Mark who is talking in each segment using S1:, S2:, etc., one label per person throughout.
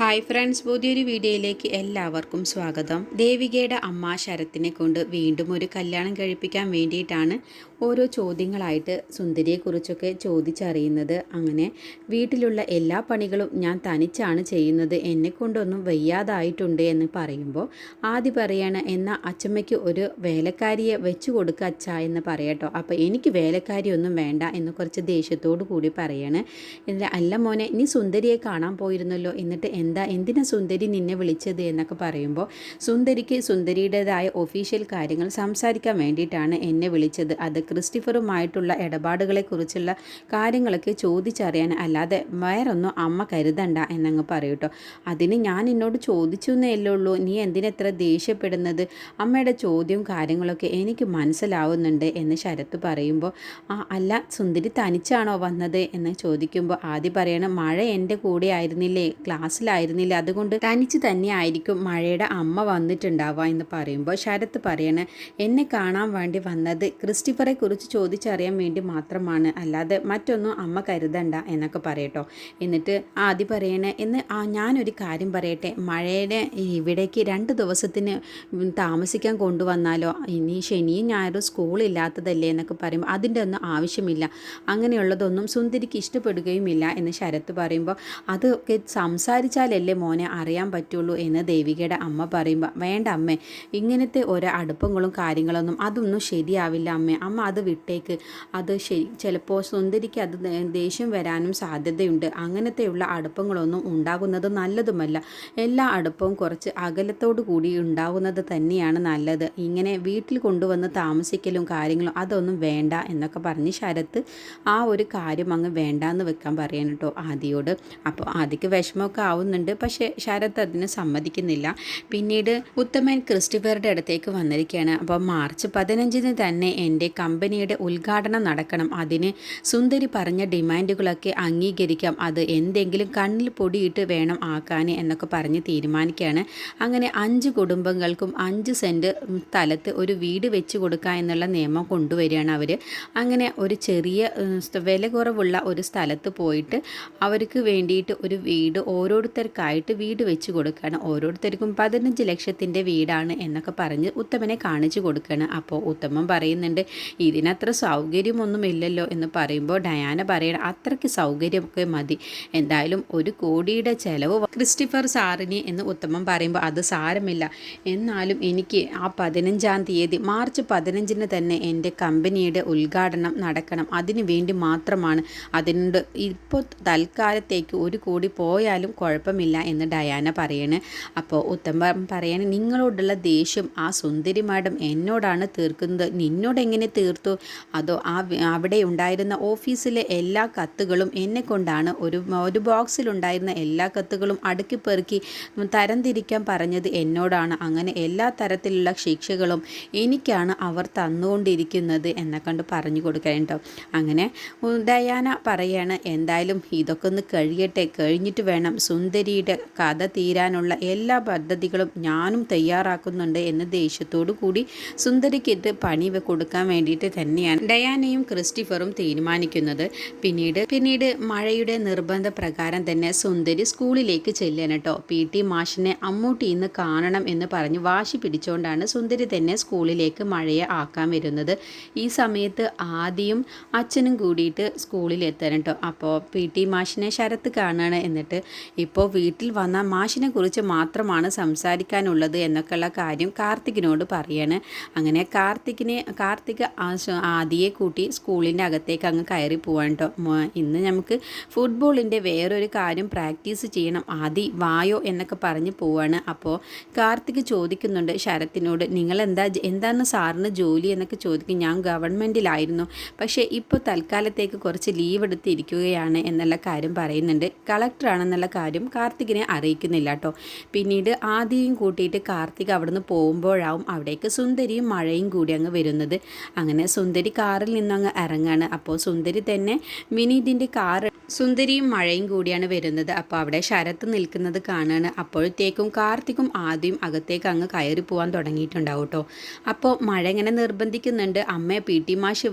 S1: Hi friends പുതിയൊരു വീഡിയോയിലേക്ക് എല്ലാവർക്കും സ്വാഗതം. ദേവികയുടെ അമ്മ ശരത്തിനെ കൊണ്ട് വീണ്ടും ഒരു കല്യാണം കഴിപ്പിക്കാൻ വേണ്ടിയിട്ടാണ് ഓരോ ചോദ്യങ്ങളായിട്ട് സുന്ദരിയെക്കുറിച്ചൊക്കെ ചോദിച്ചറിയുന്നത്. അങ്ങനെ വീട്ടിലുള്ള എല്ലാ പണികളും ഞാൻ തനിച്ചാണ് ചെയ്യുന്നത്. എന്നെ കൊണ്ടൊന്നും വയ്യാതായിട്ടുണ്ട് എന്ന് പറയുമ്പോൾ ആദ്യം പറയാണ് എന്നാൽ അച്ചമ്മയ്ക്ക് ഒരു വേലക്കാരിയെ വെച്ചു കൊടുക്കുക അച്ഛ എന്ന് പറയട്ടോ അപ്പോൾ എനിക്ക് വേലക്കാരിയൊന്നും വേണ്ട എന്ന് കുറച്ച് ദേഷ്യത്തോടു കൂടി പറയാണ്. എന്നിട്ട് അല്ല മോനെ നീ സുന്ദരിയെ കാണാൻ പോയിരുന്നല്ലോ എന്നിട്ട് എന്താ എന്തിനാ സുന്ദരി നിന്നെ വിളിച്ചത് എന്നൊക്കെ പറയുമ്പോൾ സുന്ദരിക്ക് സുന്ദരിയുടേതായ ഒഫീഷ്യൽ കാര്യങ്ങൾ സംസാരിക്കാൻ വേണ്ടിയിട്ടാണ് എന്നെ വിളിച്ചത്. അത് ക്രിസ്റ്റിഫറുമായിട്ടുള്ള ഇടപാടുകളെക്കുറിച്ചുള്ള കാര്യങ്ങളൊക്കെ ചോദിച്ചറിയാൻ അല്ലാതെ വേറൊന്നും അമ്മ കരുതണ്ട എന്നങ്ങ് പറയൂട്ടോ അതിന് ഞാൻ എന്നോട് ചോദിച്ചു എന്നേ ഉള്ളൂ. നീ എന്തിനെത്ര ദേഷ്യപ്പെടുന്നത്? അമ്മയുടെ ചോദ്യവും കാര്യങ്ങളൊക്കെ എനിക്ക് മനസ്സിലാവുന്നുണ്ട് എന്ന് ശരത്ത് പറയുമ്പോൾ ആ അല്ല സുന്ദരി തനിച്ചാണോ വന്നത്? എന്ന് ചോദിക്കുമ്പോൾ ആദ്യം പറയണം മഴ എന്റെ കൂടെ ആയിരുന്നില്ലേ? ക്ലാസ്സിലായിരുന്നില്ല അതുകൊണ്ട് തനിച്ച് തന്നെ ആയിരിക്കും മഴയുടെ അമ്മ വന്നിട്ടുണ്ടാവുക എന്ന് പറയുമ്പോൾ ശരത്ത് പറയണ എന്നെ കാണാൻ വേണ്ടി വന്നത് ക്രിസ്റ്റിഫറെ കുറിച്ച് ചോദിച്ചറിയാൻ വേണ്ടി മാത്രമാണ്. അല്ലാതെ മറ്റൊന്നും അമ്മ കരുതണ്ട എന്നൊക്കെ പറയട്ടോ. എന്നിട്ട് ആദ്യം പറയണേ എന്ന് ആ ഞാനൊരു കാര്യം പറയട്ടെ. മഴയുടെ ഇവിടേക്ക് രണ്ട് ദിവസത്തിന് താമസിക്കാൻ കൊണ്ടുവന്നാലോ? ഇനി ശനിയും ഞായറും സ്കൂളില്ലാത്തതല്ലേ എന്നൊക്കെ പറയുമ്പോൾ അതിന്റെ ഒന്നും ആവശ്യമില്ല. അങ്ങനെയുള്ളതൊന്നും സുന്ദരിക്ക് ഇഷ്ടപ്പെടുകയുമില്ല എന്ന് ശരത്ത് പറയുമ്പോൾ അതൊക്കെ സംസാരിച്ചാലല്ലേ മോനെ അറിയാൻ പറ്റുള്ളൂ എന്ന് ദേവികയുടെ അമ്മ പറയുമ്പോൾ വേണ്ട അമ്മേ ഇങ്ങനത്തെ ഓരോ അടുപ്പങ്ങളും കാര്യങ്ങളൊന്നും അതൊന്നും ശരിയാവില്ല അമ്മേ. അമ്മ അത് വിട്ടേക്ക്. അത് ശരി ചിലപ്പോൾ സുന്ദരിക്ക് അത് ദേഷ്യം വരാനും സാധ്യതയുണ്ട്. അങ്ങനത്തെയുള്ള അടുപ്പങ്ങളൊന്നും ഉണ്ടാകുന്നത് നല്ലതുമല്ല. എല്ലാ അടുപ്പവും കുറച്ച് അകലത്തോടു കൂടി ഉണ്ടാകുന്നത് തന്നെയാണ് നല്ലത്. ഇങ്ങനെ വീട്ടിൽ കൊണ്ടുവന്ന് താമസിക്കലും കാര്യങ്ങളും അതൊന്നും വേണ്ട എന്നൊക്കെ പറഞ്ഞ് ശരത്ത് ആ ഒരു കാര്യം അങ്ങ് വേണ്ടാന്ന് വെക്കാൻ പറയാൻ കേട്ടോ ആദിയോട്. അപ്പോൾ ആദിക്ക് വിഷമമൊക്കെ ആവുന്നുണ്ട് പക്ഷേ ശരത് അതിന് സമ്മതിക്കുന്നില്ല. പിന്നീട് ഉത്തമൻ ക്രിസ്റ്റിഫറുടെ അടുത്തേക്ക് വന്നിരിക്കുകയാണ്. അപ്പോൾ മാർച്ച് പതിനഞ്ചിന് തന്നെ എന്റെ കമ്പനിയുടെ ഉദ്ഘാടനം നടക്കണം. അതിന് സുന്ദരി പറഞ്ഞ ഡിമാൻഡുകളൊക്കെ അംഗീകരിക്കാം. അത് എന്തെങ്കിലും കണ്ണിൽ പൊടിയിട്ട് വേണം ആക്കാൻ എന്നൊക്കെ പറഞ്ഞ് തീരുമാനിക്കുകയാണ്. അങ്ങനെ അഞ്ച് കുടുംബങ്ങൾക്കും അഞ്ച് സെന്റ് സ്ഥലത്ത് ഒരു വീട് വെച്ച് കൊടുക്കുക എന്നുള്ള നിയമം കൊണ്ടുവരികയാണ് അവർ അങ്ങനെ ഒരു ചെറിയ വില കുറവുള്ള ഒരു സ്ഥലത്ത് പോയിട്ട് അവർക്ക് വേണ്ടിയിട്ട് ഒരു വീട് ഓരോരുത്തർക്കായിട്ട് വീട് വെച്ച് കൊടുക്കുകയാണ് ഓരോരുത്തർക്കും പതിനഞ്ച് ലക്ഷത്തിന്റെ വീടാണ് എന്നൊക്കെ പറഞ്ഞ് ഉത്തമനെ കാണിച്ചു കൊടുക്കുകയാണ് അപ്പോൾ ഉത്തമൻ പറയുന്നുണ്ട് ഇതിനത്ര സൗകര്യമൊന്നും ഇല്ലല്ലോ എന്ന് പറയുമ്പോൾ ഡയാന പറയണം അത്രയ്ക്ക് സൗകര്യമൊക്കെ മതി. എന്തായാലും ഒരു കോടിയുടെ ചിലവ് ക്രിസ്റ്റിഫർ സാറിന് എന്ന് ഉത്തമൻ പറയുമ്പോൾ അത് സാരമില്ല. എന്നാലും എനിക്ക് ആ പതിനഞ്ചാം തീയതി മാർച്ച് പതിനഞ്ചിന് തന്നെ എന്റെ കമ്പനിയുടെ ഉദ്ഘാടനം നടക്കണം. അതിനു വേണ്ടി മാത്രമാണ്. അതിനോട് ഇപ്പോൾ തൽക്കാലത്തേക്ക് ഒരു കോടി പോയാലും കുഴപ്പമില്ല എന്ന് ഡയാന പറയണ്. അപ്പോൾ ഉത്തമ പറയാണ് നിങ്ങളോടുള്ള ദേഷ്യം ആ സുന്ദരി മാഡം എന്നോടാണ് തീർക്കുന്നത്. നിന്നോട് എങ്ങനെ തീർത്തു? അതോ ആ അവിടെ ഉണ്ടായിരുന്ന ഓഫീസിലെ എല്ലാ കത്തുകളും എന്നെ കൊണ്ടാണ് ഒരു ഒരു ബോക്സിലുണ്ടായിരുന്ന എല്ലാ കത്തുകളും അടുക്കി പെറുക്കി തരംതിരിക്കാൻ പറഞ്ഞത് എന്നോടാണ്. അങ്ങനെ എല്ലാ തരത്തിലുള്ള ശിക്ഷകളും എനിക്കാണ് അവർ തന്നുകൊണ്ടിരിക്കുന്നത് എന്നെ കണ്ട് പറഞ്ഞു കൊടുക്കേണ്ടോ അങ്ങനെ ഡയാന പറയാണ് എന്തായാലും ഇതൊക്കെ ഒന്ന് കഴിയട്ടെ. കഴിഞ്ഞിട്ട് വേണം സുന്ദരിയുടെ കഥ തീരാനുള്ള എല്ലാ പദ്ധതികളും ഞാനും തയ്യാറാക്കുന്നുണ്ട് എന്ന് ദേഷ്യത്തോടു കൂടി സുന്ദരിക്കിട്ട് പണി കൊടുക്കാൻ വേണ്ടിയിട്ട് തന്നെയാണ് ഡയാനയും ക്രിസ്റ്റിഫറും തീരുമാനിക്കുന്നത്. പിന്നീട് പിന്നീട് മഴയുടെ നിർബന്ധ പ്രകാരം തന്നെ സുന്ദരി സ്കൂളിലേക്ക് ചെല്ലണം കേട്ടോ. പി ടി മാഷിനെ അമ്മൂട്ടി ഇന്ന് കാണണം എന്ന് പറഞ്ഞ് വാശി പിടിച്ചുകൊണ്ടാണ് സുന്ദരി തന്നെ സ്കൂളിലേക്ക് മഴയെ ആക്കാൻ വരുന്നത്. ഈ സമയത്ത് ആദ്യം അച്ഛനും കൂടിയിട്ട് സ്കൂളിൽ എത്തണം കേട്ടോ. അപ്പോൾ പി ടി മാഷിനെ ശരത്ത് കാണുകയാണ് എന്നിട്ട് ഇപ്പോൾ വീട്ടിൽ വന്ന മാഷിനെ കുറിച്ച് മാത്രമാണ് സംസാരിക്കാനുള്ളത് എന്നൊക്കെയുള്ള കാര്യം കാർത്തികിനോട് പറയാണ്. അങ്ങനെ കാർത്തികിനെ കാർത്തിക് ആദിയെ കൂട്ടി സ്കൂളിന്റെ അകത്തേക്ക് അങ്ങ് കയറി പോവാൻ കേട്ടോ ഇന്ന് നമുക്ക് ഫുട്ബോളിന്റെ വേറൊരു കാര്യം പ്രാക്ടീസ് ചെയ്യണം. ആദി വായോ എന്നൊക്കെ പറഞ്ഞ് പോവാണ്. അപ്പോൾ കാർത്തിക് ചോദിക്കുന്നുണ്ട് ശരത്തിനോട് നിങ്ങൾ എന്താ എന്താണ് സാറിന് ജോലി എന്നൊക്കെ ചോദിക്കും. ഞാൻ ഗവൺമെന്റിലായിരുന്നു. പക്ഷേ ഇപ്പോൾ തൽക്കാലത്തേക്ക് കുറച്ച് ലീവ് എടുത്തിരിക്കുകയാണ് എന്നുള്ള കാര്യം പറയുന്നുണ്ട്. കളക്ടറാണെന്നുള്ള കാര്യം കാർത്തികിനെ അറിയിക്കുന്നില്ല കേട്ടോ പിന്നീട് ആദ്യം കൂട്ടിയിട്ട് കാർത്തിക് അവിടുന്ന് പോകുമ്പോഴാവും അവിടേക്ക് സുന്ദരിയും മഴയും കൂടി അങ്ങ് വരുന്നത്. അങ്ങനെ സുന്ദരി കാറിൽ നിന്നങ്ങ് ഇറങ്ങാണ്. അപ്പോൾ സുന്ദരി തന്നെ വിനീതിന്റെ കാർ സുന്ദരിയും മഴയും കൂടിയാണ് വരുന്നത്. അപ്പോൾ അവിടെ ശരത്ത് നിൽക്കുന്നത് കാണാണ്. അപ്പോഴത്തേക്കും കാർത്തിക്കും ആദ്യം അകത്തേക്ക് അങ്ങ് കയറി പോകാൻ തുടങ്ങിയിട്ടുണ്ടാവും കേട്ടോ. അപ്പോൾ മഴ ഇങ്ങനെ നിർബന്ധിക്കുന്നുണ്ട്. അമ്മ പി ടി മാഷ്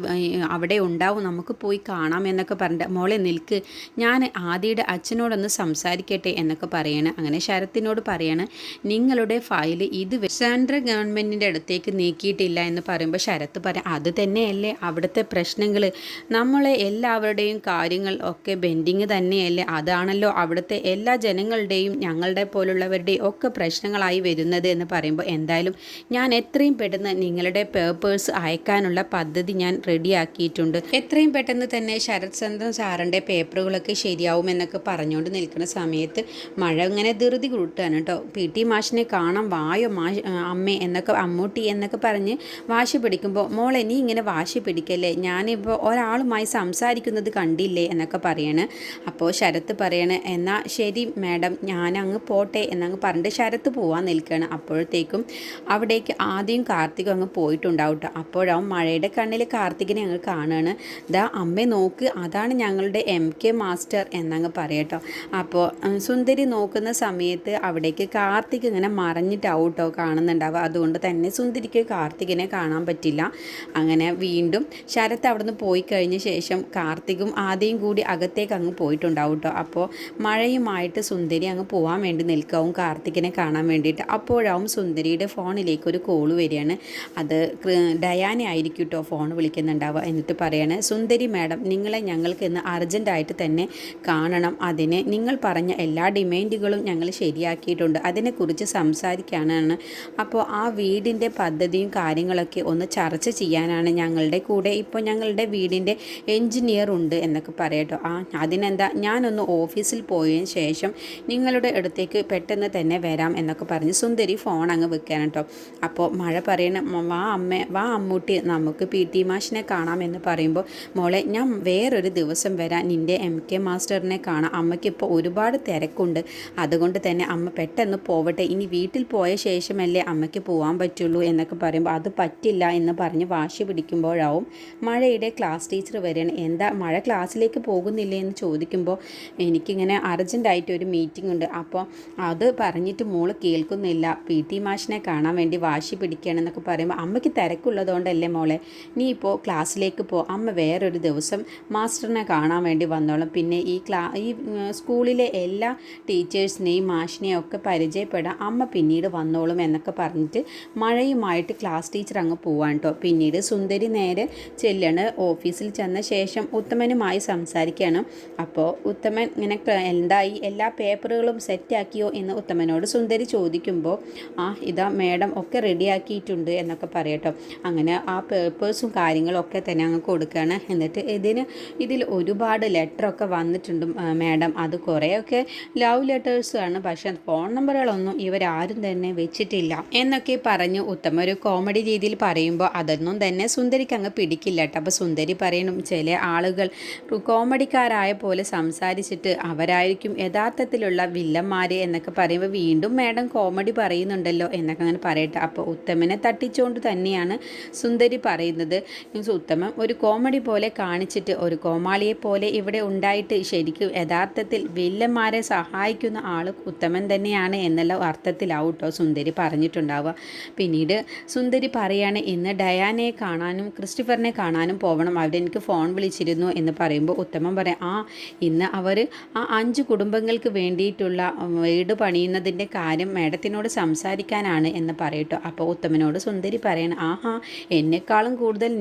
S1: അവിടെ ഉണ്ടാവും. നമുക്ക് പോയി കാണാം എന്നൊക്കെ പറഞ്ഞിട്ട് മോളെ നിൽക്ക്. ഞാൻ ആദിയുടെ അച്ഛനോടൊന്ന് സംസാരിക്കട്ടെ എന്നൊക്കെ പറയാണ്. അങ്ങനെ ശരത്തിനോട് പറയാണ് നിങ്ങളുടെ ഫയൽ ഇത് സെൻട്രൽ ഗവൺമെന്റിന്റെ അടുത്തേക്ക് നീക്കിയിട്ടില്ല എന്ന് പറയുമ്പോൾ ശരത്ത് പറയാം അത് തന്നെയല്ലേ അവിടുത്തെ പ്രശ്നങ്ങൾ നമ്മളെ എല്ലാവരുടെയും കാര്യങ്ങൾ ഒക്കെ ബെൻഡിങ് തന്നെയല്ലേ? അതാണല്ലോ അവിടുത്തെ എല്ലാ ജനങ്ങളുടെയും ഞങ്ങളുടെ പോലുള്ളവരുടെയും ഒക്കെ പ്രശ്നങ്ങളായി വരുന്നത് എന്ന് പറയുമ്പോൾ എന്തായാലും ഞാൻ എത്രയും പെട്ടെന്ന് നിങ്ങളുടെ പേപ്പേഴ്സ് അയക്കാനുള്ള പദ്ധതി ഞാൻ റെഡിയാക്കിയിട്ടുണ്ട്. എത്രയും പെട്ടെന്ന് തന്നെ ശരത് ചന്ദ്രൻ സാറിന്റെ പേപ്പറുകളൊക്കെ ശരിയാവും ശരിയാവുമെന്നൊക്കെ പറഞ്ഞുകൊണ്ട് നിൽക്കുന്ന സമയത്ത് മഴ ഇങ്ങനെ ധൃതി കൂട്ടുകയാണ് കേട്ടോ. പി ടി മാഷിനെ കാണാൻ വായോ മാഷ് അമ്മേ എന്നൊക്കെ അമ്മൂട്ടി എന്നൊക്കെ പറഞ്ഞ് വാശി പിടിക്കുമ്പോൾ മോളെ നീ ഇങ്ങനെ വാശി പിടിക്കല്ലേ? ഞാനിപ്പോൾ ഒരാളുമായി സംസാരിക്കുന്നത് കണ്ടില്ലേ? എന്നൊക്കെ പറയണം പറയാണ്. അപ്പോൾ ശരത്ത് പറയാണ് എന്നാൽ ശരി മാഡം ഞാൻ അങ്ങ് പോട്ടെ എന്നങ്ങ് പറഞ്ഞിട്ട് ശരത്ത് പോവാൻ നിൽക്കുകയാണ്. അപ്പോഴത്തേക്കും അവിടേക്ക് ആദ്യം കാർത്തിക് അങ്ങ് പോയിട്ടുണ്ടാവും കേട്ടോ അപ്പോഴാവും മഴയുടെ കണ്ണിൽ കാർത്തികിനെ അങ്ങ് കാണുകയാണ് ദാ അമ്മ നോക്ക് അതാണ് ഞങ്ങളുടെ എം കെ മാസ്റ്റർ എന്നങ്ങ് പറയട്ടോ അപ്പോൾ സുന്ദരി നോക്കുന്ന സമയത്ത് അവിടേക്ക് കാർത്തിക് ഇങ്ങനെ മറഞ്ഞിട്ടാവും കേട്ടോ കാണുന്നുണ്ടാവുക. അതുകൊണ്ട് തന്നെ സുന്ദരിക്ക് കാർത്തികിനെ കാണാൻ പറ്റില്ല. അങ്ങനെ വീണ്ടും ശരത്ത് അവിടുന്ന് പോയി കഴിഞ്ഞ ശേഷം കാർത്തികും ആദ്യം കൂടി അകത്തേക്ക് സ്ഥലത്തേക്ക് അങ്ങ് പോയിട്ടുണ്ടാവും കേട്ടോ അപ്പോൾ മഴയുമായിട്ട് സുന്ദരി അങ്ങ് പോകാൻ വേണ്ടി നിൽക്കാവും കാർത്തികിനെ കാണാൻ വേണ്ടിയിട്ട്. അപ്പോഴാവും സുന്ദരിയുടെ ഫോണിലേക്ക് ഒരു കോൾ വരികയാണ്. അത് ഡയാന ആയിരിക്കും കേട്ടോ ഫോൺ വിളിക്കുന്നുണ്ടാവുക എന്നിട്ട് പറയാണ് സുന്ദരി മാഡം നിങ്ങളെ ഞങ്ങൾക്ക് ഇന്ന് അർജന്റായിട്ട് തന്നെ കാണണം. അതിന് നിങ്ങൾ പറഞ്ഞ എല്ലാ ഡിമാൻഡുകളും ഞങ്ങൾ ശരിയാക്കിയിട്ടുണ്ട്. അതിനെക്കുറിച്ച് സംസാരിക്കാനാണ്. അപ്പോൾ ആ വീടിന്റെ പദ്ധതിയും കാര്യങ്ങളൊക്കെ ഒന്ന് ചർച്ച ചെയ്യാനാണ് ഞങ്ങളുടെ കൂടെ. ഇപ്പോൾ ഞങ്ങളുടെ വീടിന്റെ എൻജിനീയർ ഉണ്ട് എന്നൊക്കെ പറയട്ടോ ആ അതിനെന്താ? ഞാനൊന്ന് ഓഫീസിൽ പോയതിന് ശേഷം നിങ്ങളുടെ അടുത്തേക്ക് പെട്ടെന്ന് തന്നെ വരാം എന്നൊക്കെ പറഞ്ഞ് സുന്ദരി ഫോൺ അങ്ങ് വെക്കാൻ കേട്ടോ അപ്പോൾ മഴ പറയണം വാ അമ്മ വാ അമ്മൂട്ടി നമുക്ക് പി ടി മാഷിനെ കാണാം എന്ന് പറയുമ്പോൾ മോളെ ഞാൻ വേറൊരു ദിവസം വരാം. നിന്റെ എം കെ മാസ്റ്ററിനെ കാണാം. അമ്മയ്ക്ക് അമ്മയ്ക്കിപ്പോൾ ഒരുപാട് തിരക്കുണ്ട്. അതുകൊണ്ട് തന്നെ അമ്മ പെട്ടെന്ന് പോവട്ടെ. ഇനി വീട്ടിൽ പോയ ശേഷമല്ലേ അമ്മയ്ക്ക് പോകാൻ പറ്റുള്ളൂ എന്നൊക്കെ പറയുമ്പോൾ അത് പറ്റില്ല എന്ന് പറഞ്ഞ് വാശി പിടിക്കുമ്പോഴാവും മഴയുടെ ക്ലാസ് ടീച്ചർ വരികയാണ് എന്താ? മഴ ക്ലാസ്സിലേക്ക് പോകുന്നില്ലേ എന്ന് ചോദിക്കുമ്പോൾ എനിക്കിങ്ങനെ അർജന്റായിട്ട് ഒരു മീറ്റിംഗ് ഉണ്ട് അപ്പോൾ അത് പറഞ്ഞിട്ട് മോൾ കേൾക്കുന്നില്ല. പി ടി മാഷിനെ കാണാൻ വേണ്ടി വാശി പിടിക്കുകയാണെന്നൊക്കെ പറയുമ്പോൾ അമ്മയ്ക്ക് തിരക്കുള്ളതുകൊണ്ടല്ലേ മോളെ നീ ഇപ്പോൾ ക്ലാസ്സിലേക്ക് പോ. അമ്മ വേറൊരു ദിവസം മാസ്റ്ററിനെ കാണാൻ വേണ്ടി വന്നോളും. പിന്നെ ഈ ക്ലാ ഈ സ്കൂളിലെ എല്ലാ ടീച്ചേഴ്സിനെയും മാഷിനെയും ഒക്കെ പരിചയപ്പെടാൻ അമ്മ പിന്നീട് വന്നോളും എന്നൊക്കെ പറഞ്ഞിട്ട് മഴയുമായിട്ട് ക്ലാസ് ടീച്ചർ അങ്ങ് പോവാൻ കേട്ടോ. പിന്നീട് സുന്ദരി നേരെ ചെല്ലണ്. ഓഫീസിൽ ചെന്ന ശേഷം ഉത്തമനുമായി സംസാരിക്കുകയാണ്. അപ്പോൾ ഉത്തമൻ ഇങ്ങനെ എന്തായി? എല്ലാ പേപ്പറുകളും സെറ്റാക്കിയോ എന്ന് ഉത്തമനോട് സുന്ദരി ചോദിക്കുമ്പോൾ ആ ഇതാ മേഡം ഒക്കെ റെഡിയാക്കിയിട്ടുണ്ട് എന്നൊക്കെ പറയട്ടോ. അങ്ങനെ ആ പേപ്പേഴ്സും കാര്യങ്ങളൊക്കെ തന്നെ അങ്ങ് കൊടുക്കുകയാണ് എന്നിട്ട് ഇതിന് ഇതിൽ ഒരുപാട് ലെറ്ററൊക്കെ വന്നിട്ടുണ്ട് മേഡം. അത് കുറേയൊക്കെ ലവ് ലെറ്റേഴ്സാണ് പക്ഷേ ഫോൺ നമ്പറുകളൊന്നും ഇവരാരും തന്നെ വെച്ചിട്ടില്ല എന്നൊക്കെ പറഞ്ഞ് ഉത്തമ ഒരു കോമഡി രീതിയിൽ പറയുമ്പോൾ അതൊന്നും തന്നെ സുന്ദരിക്ക് അങ്ങ് പിടിക്കില്ല കേട്ടോ. അപ്പോൾ സുന്ദരി പറയണം ചില ആളുകൾ കോമഡിക്കാരായ പോലെ സംസാരിച്ചിട്ട് അവരായിരിക്കും യഥാർത്ഥത്തിലുള്ള വില്ലന്മാർ എന്നൊക്കെ പറയുമ്പോൾ വീണ്ടും മാഡം കോമഡി പറയുന്നുണ്ടല്ലോ എന്നൊക്കെ അങ്ങനെ പറയട്ടെ. അപ്പോൾ ഉത്തമനെ തട്ടിച്ചുകൊണ്ട് തന്നെയാണ് സുന്ദരി പറയുന്നത്. മീൻസ് ഉത്തമൻ ഒരു കോമഡി പോലെ കാണിച്ചിട്ട് ഒരു കോമാളിയെ പോലെ ഇവിടെ ഉണ്ടായിട്ട് ശരിക്കും യഥാർത്ഥത്തിൽ വില്ലന്മാരെ സഹായിക്കുന്ന ആൾ ഉത്തമൻ തന്നെയാണ് എന്നുള്ള അർത്ഥത്തിലാവും കേട്ടോ സുന്ദരി പറഞ്ഞിട്ടുണ്ടാവുക. പിന്നീട് സുന്ദരി പറയാണ് ഇന്ന് ഡയാനെ കാണാനും ക്രിസ്റ്റഫറിനെ കാണാനും പോകണം അവിടെ എനിക്ക് ഫോൺ വിളിച്ചിരുന്നു എന്ന് പറയുമ്പോൾ ഉത്തമൻ പറയാം ആ ഇന്ന് അവർ ആ അഞ്ച് കുടുംബങ്ങൾക്ക് വേണ്ടിയിട്ടുള്ള വീട് പണിയുന്നതിന്റെ കാര്യം മേഡത്തിനോട് സംസാരിക്കാനാണ് എന്ന് പറയട്ടോ. അപ്പോൾ ഉത്തമനോട് സുന്ദരി പറയണം ആഹാ എന്നെക്കാളും കൂടുതൽ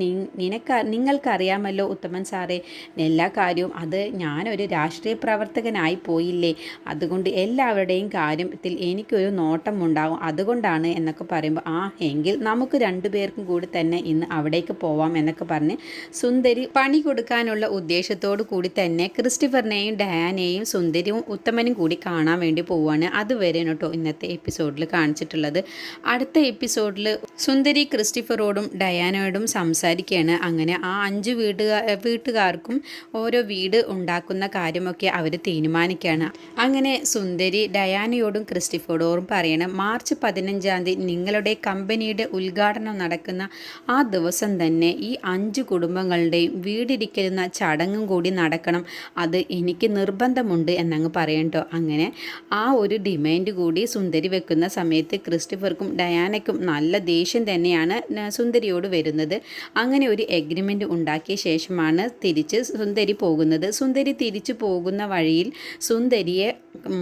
S1: നിനക്ക് നിങ്ങൾക്കറിയാമല്ലോ ഉത്തമൻ സാറേ എല്ലാ കാര്യവും അത് ഞാനൊരു രാഷ്ട്രീയ പ്രവർത്തകനായി പോയില്ലേ? അതുകൊണ്ട് എല്ലാവരുടെയും കാര്യത്തിൽ എനിക്കൊരു നോട്ടം ഉണ്ടാവും അതുകൊണ്ടാണ് എന്നൊക്കെ പറയുമ്പോൾ ആ എങ്കിൽ നമുക്ക് രണ്ടുപേർക്കും കൂടി തന്നെ ഇന്ന് അവിടേക്ക് പോവാം എന്നൊക്കെ പറഞ്ഞ് സുന്ദരി പണി കൊടുക്കാനുള്ള ഉദ്ദേശത്തോടു കൂടി തന്നെ ക്രിസ്റ്റഫറിനെയും ഡയാനെയും സുന്ദരിയും ഉത്തമനും കൂടി കാണാൻ വേണ്ടി പോവുകയാണ്. അതുവരെ കേട്ടോ ഇന്നത്തെ എപ്പിസോഡിൽ കാണിച്ചിട്ടുള്ളത്. അടുത്ത എപ്പിസോഡിൽ സുന്ദരി ക്രിസ്റ്റിഫറോടും ഡയാനോടും സംസാരിക്കുകയാണ്. അങ്ങനെ ആ അഞ്ച് വീട്ടുകാർ വീട്ടുകാർക്കും ഓരോ വീട് ഉണ്ടാക്കുന്ന കാര്യമൊക്കെ അവർ തീരുമാനിക്കുകയാണ്. അങ്ങനെ സുന്ദരി ഡയാനയോടും ക്രിസ്റ്റിഫറോടും പറയണം മാർച്ച് പതിനഞ്ചാം തീയതി നിങ്ങളുടെ കമ്പനിയുടെ ഉദ്ഘാടനം നടക്കുന്ന ആ ദിവസം തന്നെ ഈ അഞ്ച് കുടുംബങ്ങളുടെയും വീടിരിക്കുന്ന ചടങ്ങും കൂടി നടക്കണം. അത് എനിക്ക് നിർബന്ധമുണ്ട് എന്നങ്ങ് പറയണ്ടോ അങ്ങനെ ആ ഒരു ഡിമാൻഡ് കൂടി സുന്ദരി വെക്കുന്ന സമയത്ത് ക്രിസ്റ്റഫർക്കും ഡയാനയ്ക്കും നല്ല ദേഷ്യം തന്നെയാണ് സുന്ദരിയോട് വരുന്നത്. അങ്ങനെ ഒരു എഗ്രിമെന്റ് ഉണ്ടാക്കിയ ശേഷമാണ് തിരിച്ച് സുന്ദരി പോകുന്നത്. സുന്ദരി തിരിച്ചു പോകുന്ന വഴിയിൽ സുന്ദരിയെ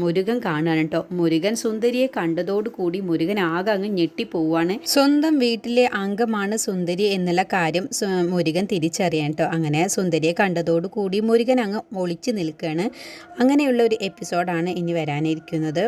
S1: മുരുകൻ കാണുകയാണ് കേട്ടോ. മുരുകൻ സുന്ദരിയെ കണ്ടതോടുകൂടി മുരുകൻ ആകെ അങ്ങ് ഞെട്ടിപ്പോവാണ് സ്വന്തം വീട്ടിലെ അംഗമാണ് സുന്ദരി എന്നുള്ള കാര്യം മുരുകൻ തിരിച്ചറിയാൻ കേട്ടോ. അങ്ങനെ സുന്ദരിയെ കണ്ടതോടുകൂടി മുരുകൻ അങ്ങ് ഒളിച്ചു നിൽക്കുകയാണ്. അങ്ങനെയുള്ള ഒരു എപ്പിസോഡാണ് ഇനി വരാനിരിക്കുന്നത്.